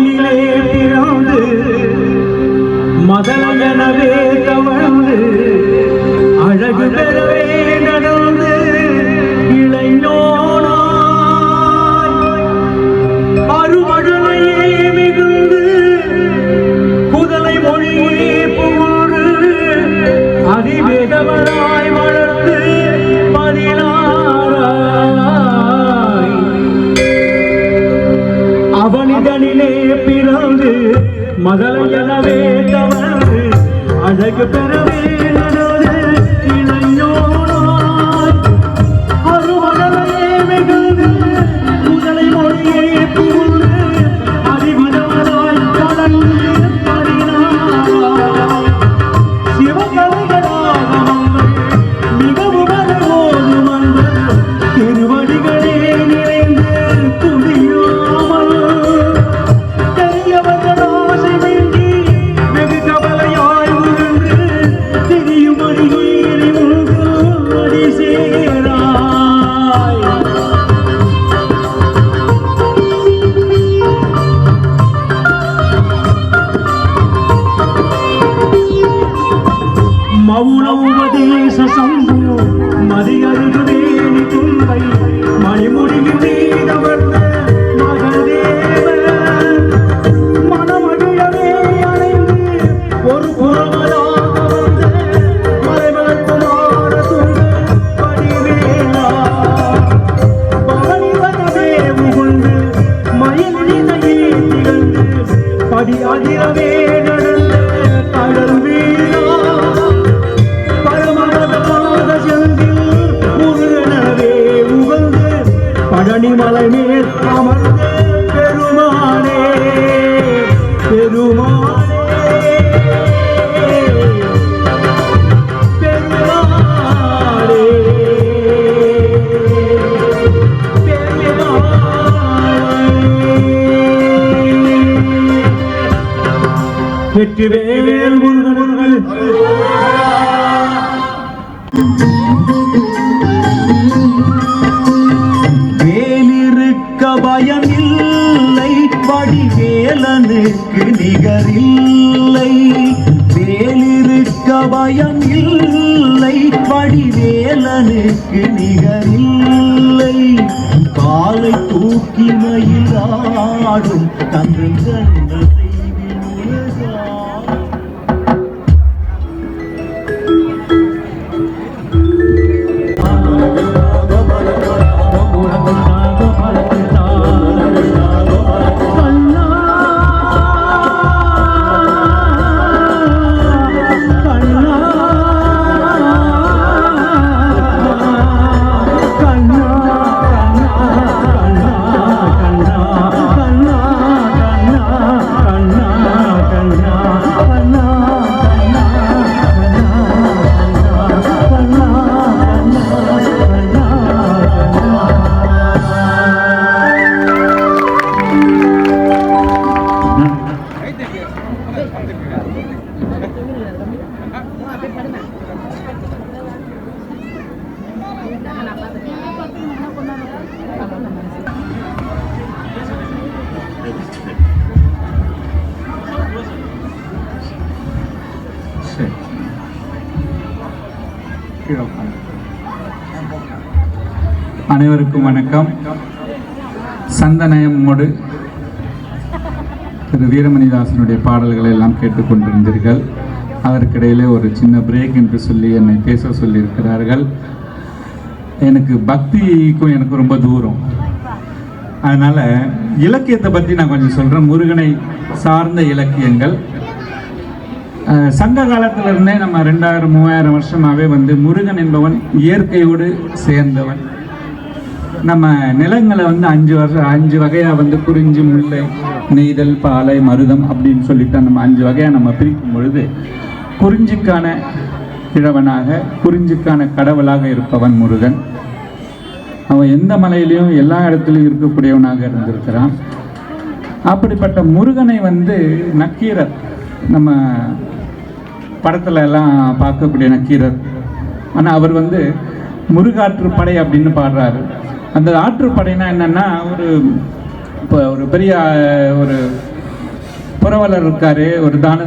மதனிலே பிறந்து மதனவே தவழ்ந்து அழகு பெறவே நடந்து இளைஞனாய். அருமழலையே மிகுந்து புதலை மொழியே புகழ்ந்து அதிவேதவனாய் வளர்ந்து அழகு மௌனோபதேச சம்பு மதியருகு வேணி துன்பை மணிமுடியில் நீதவர்ந்த மகதேவ மனமகிழவே அணைந்து ஒரு புறமதாக வந்த மறைவளக்குமார துங்க படிவேலா உகுந்து மயிலினையே திகழ்ந்து படி அதிரவே பழனிமலை மேல் அமர்ந்த பெருமானே பெருமானே பெருமானே பெருமானே முருகன் முருகன். வடிவேலனுக்கு நிகரில்லை. வேலிருக்க பயம் இல்லை வடிவேலனுக்கு நிகரில்லை. காலை தூக்கி மயிலாடும் தங்கள் அனைவருக்கும் வணக்கம். சந்தனயமோடு திரு வீரமணிதாசனுடைய பாடல்களை எல்லாம் கேட்டுக்கொண்டிருந்தீர்கள். அதற்கிடையிலே ஒரு சின்ன பிரேக் என்று சொல்லி என்னை பேச சொல்லியிருக்கிறார்கள். எனக்கு பக்திக்கும் எனக்கு ரொம்ப தூரம். அதனால் இலக்கியத்தை பற்றி நான் கொஞ்சம் சொல்கிறேன் முருகனை சார்ந்த இலக்கியங்கள். சங்க காலத்திலிருந்தே நம்ம ரெண்டாயிரம் மூவாயிரம் வருஷமாகவே வந்து முருகன் என்பவன் இயற்கையோடு சேர்ந்தவன். நம்ம நிலங்களை வந்து அஞ்சு வருஷம் அஞ்சு வகையாக வந்து குறிஞ்சி முல்லை நெய்தல் பாலை மருதம் அப்படின்னு சொல்லிட்டு நம்ம அஞ்சு வகையாக நம்ம பிரிக்கும் பொழுது குறிஞ்சிக்கான கிழவனாக குறிஞ்சிக்கான கடவுளாக இருப்பவன் முருகன். அவன் எந்த மலையிலையும் எல்லா இடத்துலையும் இருக்கக்கூடியவனாக இருந்திருக்கிறான். அப்படிப்பட்ட முருகனை வந்து நக்கீரர் நம்ம படத்துல எல்லாம் பார்க்கக்கூடிய நக்கீரர். ஆனால் அவர் வந்து முருகாற்றுப்படை அப்படின்னு பாடுறாரு. அந்த ஆற்றுப்படைனா என்னன்னா ஒரு இப்போ ஒரு பெரிய ஒரு புரவலர் இருக்காரு ஒரு தான